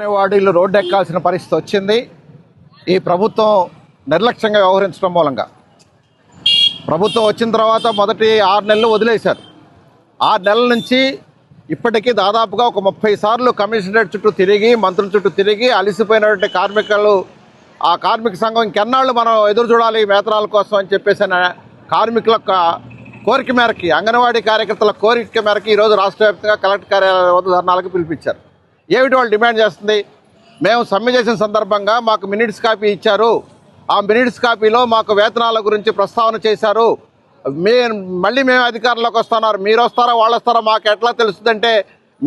వాడీలు road ఎక్కాల్సిన పరిస్థితి వచ్చింది. ఈ ప్రభుత్వం నిర్లక్ష్యంగా వ్యవహరించడం మూలంగా. ప్రభుత్వం వచ్చిన తర్వాత మొదటి ఆరు నెలలు వదిలేశారు. ఆరు నెలల నుంచి ఇప్పటికీ దాదాపుగా ఒక ముప్పై సార్లు కమిషనరేట్ చుట్టూ తిరిగి మంత్రుల చుట్టూ తిరిగి అలిసిపోయినటువంటి కార్మికులు ఆ కార్మిక సంఘం ఇంకెన్నాళ్ళు మనం ఎదురు చూడాలి వేతనాల కోసం అని చెప్పేసి కార్మికుల కోరిక మేరకి అంగన్వాడీ కార్యకర్తల కోరిక మేరకి ఈరోజు రాష్ట్ర వ్యాప్తంగా కలెక్టర్ కార్యాలయ వద్ద ధర్నాలకు పిలిపించారు. ఏమిటి వాళ్ళు డిమాండ్ చేస్తుంది? మేము సమ్మె చేసిన సందర్భంగా మాకు మినిట్స్ కాపీ ఇచ్చారు. ఆ మినిట్స్ కాపీలో మాకు వేతనాల గురించి ప్రస్తావన చేశారు. మీ మళ్ళీ మేము అధికారంలోకి వస్తున్నారు. మీరు వస్తారా వాళ్ళు వస్తారా మాకు ఎట్లా తెలుస్తుందంటే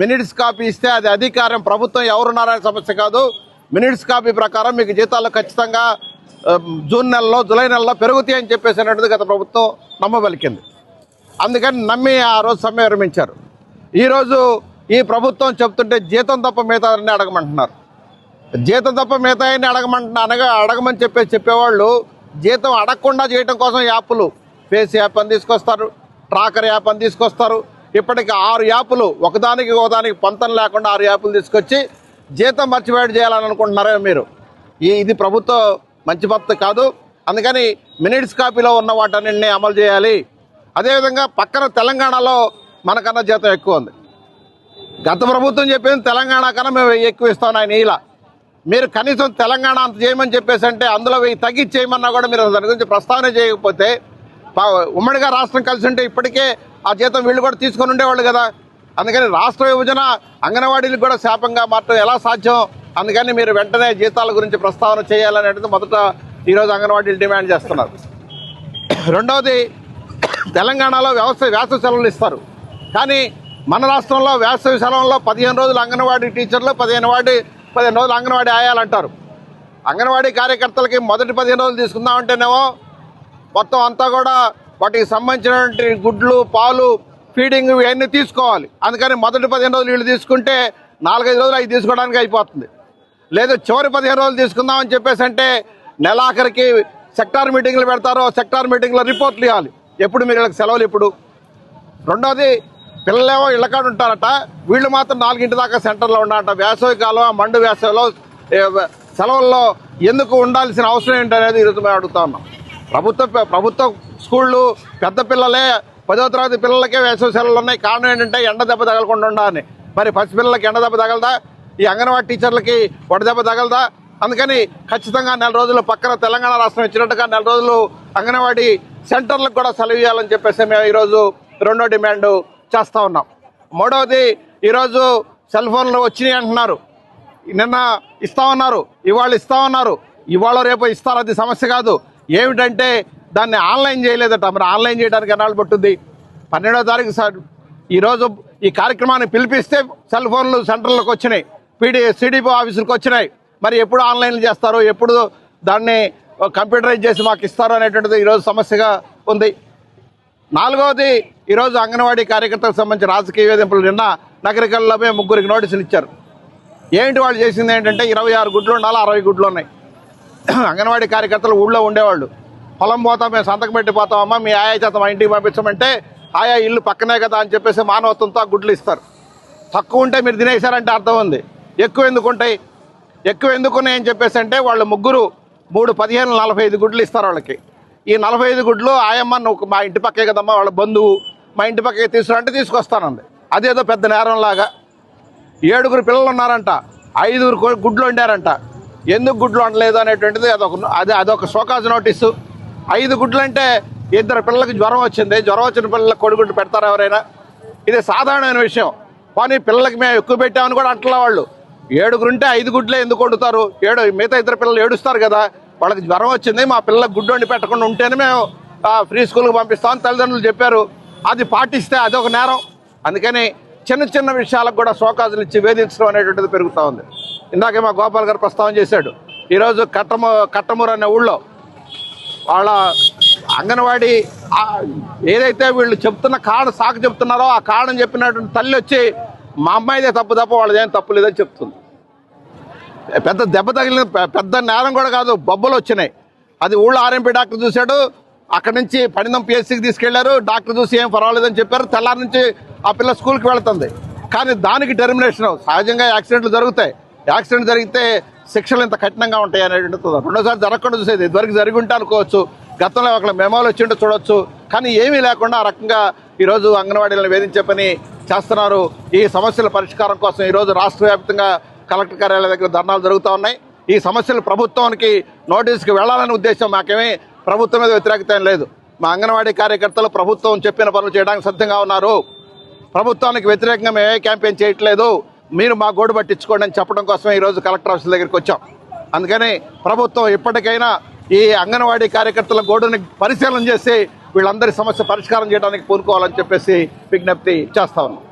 మినిట్స్ కాపీ ఇస్తే అది అధికారం ప్రభుత్వం ఎవరున్నారనే సమస్య కాదు. మినిట్స్ కాపీ ప్రకారం మీకు జీతాలు ఖచ్చితంగా జూన్ నెలలో జూలై నెలలో పెరుగుతాయి అని చెప్పేసి అన్నట్టు గత ప్రభుత్వం నమ్మబలికింది. అందుకని నమ్మి ఆ రోజు సమ్మె విరమించారు. ఈరోజు ఈ ప్రభుత్వం చెప్తుంటే జీతం తప్ప మిగతా అన్ని అడగమంటున్నారు. జీతం తప్ప మిగతా అన్ని అడగమంటున్నా అనగా అడగమని చెప్పే చెప్పేవాళ్ళు జీతం అడగకుండా చేయడం కోసం యాప్లు ఫేస్ యాప్ అని తీసుకొస్తారు ట్రాకర్ యాప్ అని తీసుకొస్తారు. ఇప్పటికి ఆరు యాప్లు ఒకదానికి ఒకదానికి పంతం లేకుండా ఆరు యాప్లు తీసుకొచ్చి జీతం మర్చిపోయాడు చేయాలని అనుకుంటున్నారే మీరు? ఈ ఇది ప్రభుత్వం మంచి పద్ధతి కాదు. అందుకని మినిట్స్ కాపీలో ఉన్న వాటన్నింటినీ అమలు చేయాలి. అదేవిధంగా పక్కన తెలంగాణలో మనకన్నా జీతం ఎక్కువ ఉంది. గత ప్రభుత్వం చెప్పింది తెలంగాణ కన్నా మేము ఎక్కువ ఇస్తాం ఆయన ఇలా. మీరు కనీసం తెలంగాణ అంత చేయమని చెప్పేసి అంటే అందులో వెయ్యి తగ్గించి చేయమన్నా కూడా మీరు దాని గురించి ప్రస్తావన చేయకపోతే ఉమ్మడిగా రాష్ట్రం కలిసి ఉంటే ఇప్పటికే ఆ జీతం వీళ్ళు కూడా తీసుకొని ఉండేవాళ్ళు కదా. అందుకని రాష్ట్ర విభజన అంగన్వాడీలకు కూడా శాపంగా మారటం ఎలా సాధ్యం? అందుకని మీరు వెంటనే జీతాల గురించి ప్రస్తావన చేయాలనేది మొదట ఈరోజు అంగన్వాడీలు డిమాండ్ చేస్తున్నారు. రెండవది తెలంగాణలో వ్యవస్థ వేసవి సెలవులు ఇస్తారు. కానీ మన రాష్ట్రంలో వేసవి సెలవుల్లో పదిహేను రోజులు అంగన్వాడీ టీచర్లు పదిహేను వాడి పదిహేను రోజులు అంగన్వాడీ ఆయాలంటారు. అంగన్వాడీ కార్యకర్తలకి మొదటి పదిహేను రోజులు తీసుకుందామంటేనేమో మొత్తం అంతా కూడా వాటికి సంబంధించినటువంటి గుడ్లు పాలు ఫీడింగ్ ఇవన్నీ తీసుకోవాలి. అందుకని మొదటి పదిహేను రోజులు వీళ్ళు తీసుకుంటే నాలుగైదు రోజులు అవి తీసుకోవడానికి అయిపోతుంది. లేదు చివరి పదిహేను రోజులు తీసుకుందామని చెప్పేసి అంటే నెలాఖరికి సెక్టార్ మీటింగ్లు పెడతారో సెక్టార్ మీటింగ్లో రిపోర్ట్లు ఇవ్వాలి. ఎప్పుడు మీరు వీళ్ళకి సెలవులు ఇప్పుడు రెండోది పిల్లలేమో ఇళ్ళకాడ ఉంటారట. వీళ్ళు మాత్రం నాలుగింటి దాకా సెంటర్లో ఉన్నారట. వేసవి కాలం మండు వేసవిలో సెలవుల్లో ఎందుకు ఉండాల్సిన అవసరం ఏంటనేది ఈరోజు మేము అడుగుతా ఉన్నాం. ప్రభుత్వ ప్రభుత్వ స్కూళ్ళు పెద్ద పిల్లలే పదో తరగతి పిల్లలకే వేసవి సెలవులు ఉన్నాయి. కారణం ఏంటంటే ఎండ దెబ్బ తగలకుండా ఉండాలని. మరి పసిపిల్లలకి ఎండ దెబ్బ తగలదా? ఈ అంగన్వాడీ టీచర్లకి వడదెబ్బ తగలదా? అందుకని ఖచ్చితంగా నెల రోజులు పక్కన తెలంగాణ రాష్ట్రం ఇచ్చినట్టుగా నెల రోజులు అంగన్వాడీ సెంటర్లకు కూడా సెలవు ఇవ్వాలని చెప్పేసి మేము ఈరోజు రెండో డిమాండ్ చేస్తూ ఉన్నాం. మూడవది ఈరోజు సెల్ ఫోన్లు వచ్చినాయి అంటున్నారు. నిన్న ఇస్తా ఉన్నారు ఇవాళ ఇస్తా ఉన్నారు. ఇవాళ రేపు ఇస్తారు అది సమస్య కాదు. ఏమిటంటే దాన్ని ఆన్లైన్ చేయలేదట. మరి ఆన్లైన్ చేయడానికి ఎన్నాళ్ళు పట్టుద్ది పన్నెండో తారీఖు సార్ ఈరోజు ఈ కార్యక్రమాన్ని పిలిపిస్తే సెల్ ఫోన్లు సెంటర్లకు వచ్చినాయి. పీడి సిడిపో ఆఫీసులకు వచ్చినాయి. మరి ఎప్పుడు ఆన్లైన్లు చేస్తారు ఎప్పుడు దాన్ని కంప్యూటరైజ్ చేసి మాకు ఇస్తారు అనేటువంటిది ఈరోజు సమస్యగా ఉంది. నాలుగవది ఈరోజు అంగన్వాడీ కార్యకర్తలకు సంబంధించి రాజకీయ వేధింపులు నిన్న నగరికల్లో ముగ్గురికి నోటీసులు ఇచ్చారు. ఏంటి వాళ్ళు చేసింది ఏంటంటే ఇరవై ఆరు గుడ్లు ఉండాలి అరవై గుడ్లు ఉన్నాయి. అంగన్వాడీ కార్యకర్తలు ఊళ్ళో ఉండేవాళ్ళు. పొలం పోతాం మేము సంతకం పెట్టిపోతామమ్మా మీ ఆయా చేత మా ఇంటికి పంపించమంటే ఆయా ఇల్లు పక్కనే కదా అని చెప్పేసి మానవత్వంతో ఆ గుడ్లు ఇస్తారు. తక్కువ ఉంటే మీరు తినేశారంటే అర్థం ఉంది. ఎక్కువ ఎందుకు ఉంటాయి? ఎక్కువ ఎందుకు ఉన్నాయని చెప్పేసి అంటే వాళ్ళు ముగ్గురు మూడు పదిహేను నలభై ఐదు గుడ్లు ఇస్తారు వాళ్ళకి. ఈ నలభై ఐదు గుడ్లు ఆయమ్మ నువ్వు మా ఇంటి పక్కే కదమ్మా వాళ్ళ బంధువు. మా ఇంటి పక్కకి తీసుకురంటే తీసుకొస్తానంది. అదేదో పెద్ద నేరంలాగా. ఏడుగురు పిల్లలు ఉన్నారంట ఐదుగురు గుడ్లు వండారంట. ఎందుకు గుడ్లు వండలేదు అనేటువంటిది అదొక అది అదొక షోకాజ్ నోటీసు. ఐదు గుడ్లు అంటే ఇద్దరు పిల్లలకి జ్వరం వచ్చింది. జ్వరం వచ్చిన పిల్లలకు కొడుగుడ్డు పెడతారా ఎవరైనా? ఇది సాధారణమైన విషయం. కానీ పిల్లలకి మేము ఎక్కువ పెట్టామని కూడా అంటలే వాళ్ళు. ఏడుగురు ఉంటే ఐదు గుడ్లే ఎందుకు వండుతారు? ఏడు మిగతా ఇద్దరు పిల్లలు ఏడుస్తారు కదా. వాళ్ళకి జ్వరం వచ్చింది మా పిల్లలకు గుడ్డు వండి పెట్టకుండా ఉంటేనే మేము ఫ్రీ స్కూల్కి పంపిస్తామని తల్లిదండ్రులు చెప్పారు. అది పాటిస్తే అదొక నేరం. అందుకని చిన్న చిన్న విషయాలకు కూడా సోకాజులు ఇచ్చి వేధించడం అనేటువంటిది పెరుగుతూ ఉంది. ఇందాకే మా గోపాల్ గారు ప్రస్తావన చేశాడు. ఈరోజు కట్టము కట్టమూరు అనే ఊళ్ళో వాళ్ళ అంగన్వాడీ ఏదైతే వీళ్ళు చెప్తున్న కాడ సాకు చెప్తున్నారో ఆ కాడని చెప్పినటువంటి తల్లి వచ్చి మా అమ్మాయిదే తప్పు తప్ప వాళ్ళదేం తప్పు లేదని చెప్తుంది. పెద్ద దెబ్బ తగిలిన పెద్ద నేరం కూడా కాదు బొబ్బలు వచ్చినాయి. అది ఊళ్ళో ఆర్ఎంపీ డాక్టర్ చూశాడు అక్కడి నుంచి పనిదం పిఎస్సికి తీసుకెళ్ళారు డాక్టర్ చూసి ఏం పర్వాలేదని చెప్పారు తెల్లారి నుంచి ఆ పిల్ల స్కూల్కి వెళుతుంది. కానీ దానికి టెర్మినేషన్ సహజంగా యాక్సిడెంట్లు జరుగుతాయి. యాక్సిడెంట్ జరిగితే శిక్షలు ఇంత కఠినంగా ఉంటాయి అనేటువంటిది రెండోసారి జరగకుండా చూసేది ఇదివరకు జరిగి ఉంటే అనుకోవచ్చు గతంలో ఒక మెమోలు వచ్చి ఉంటే చూడొచ్చు కానీ ఏమీ లేకుండా ఆ రకంగా ఈరోజు అంగన్వాడీలను వేధించే పని చేస్తున్నారు. ఈ సమస్యల పరిష్కారం కోసం ఈరోజు రాష్ట్ర వ్యాప్తంగా కలెక్టర్ కార్యాలయం దగ్గర ధర్నాలు జరుగుతూ ఉన్నాయి. ఈ సమస్యలు ప్రభుత్వానికి నోటీస్కి వెళ్ళాలనే ఉద్దేశం మాకేమీ ప్రభుత్వం మీద వ్యతిరేకత ఏం లేదు. మా అంగన్వాడీ కార్యకర్తలు ప్రభుత్వం చెప్పిన పనులు చేయడానికి సిద్ధంగా ఉన్నారు. ప్రభుత్వానికి వ్యతిరేకంగా మేమే క్యాంపెయిన్ చేయట్లేదు. మీరు మా గోడు పట్టించుకోండి అని చెప్పడం కోసమే ఈరోజు కలెక్టర్ ఆఫీస్ దగ్గరికి వచ్చాం. అందుకని ప్రభుత్వం ఇప్పటికైనా ఈ అంగన్వాడీ కార్యకర్తల గోడుని పరిశీలన చేసి వీళ్ళందరి సమస్య పరిష్కారం చేయడానికి పూనుకోవాలని చెప్పేసి విజ్ఞప్తి చేస్తా ఉన్నాం.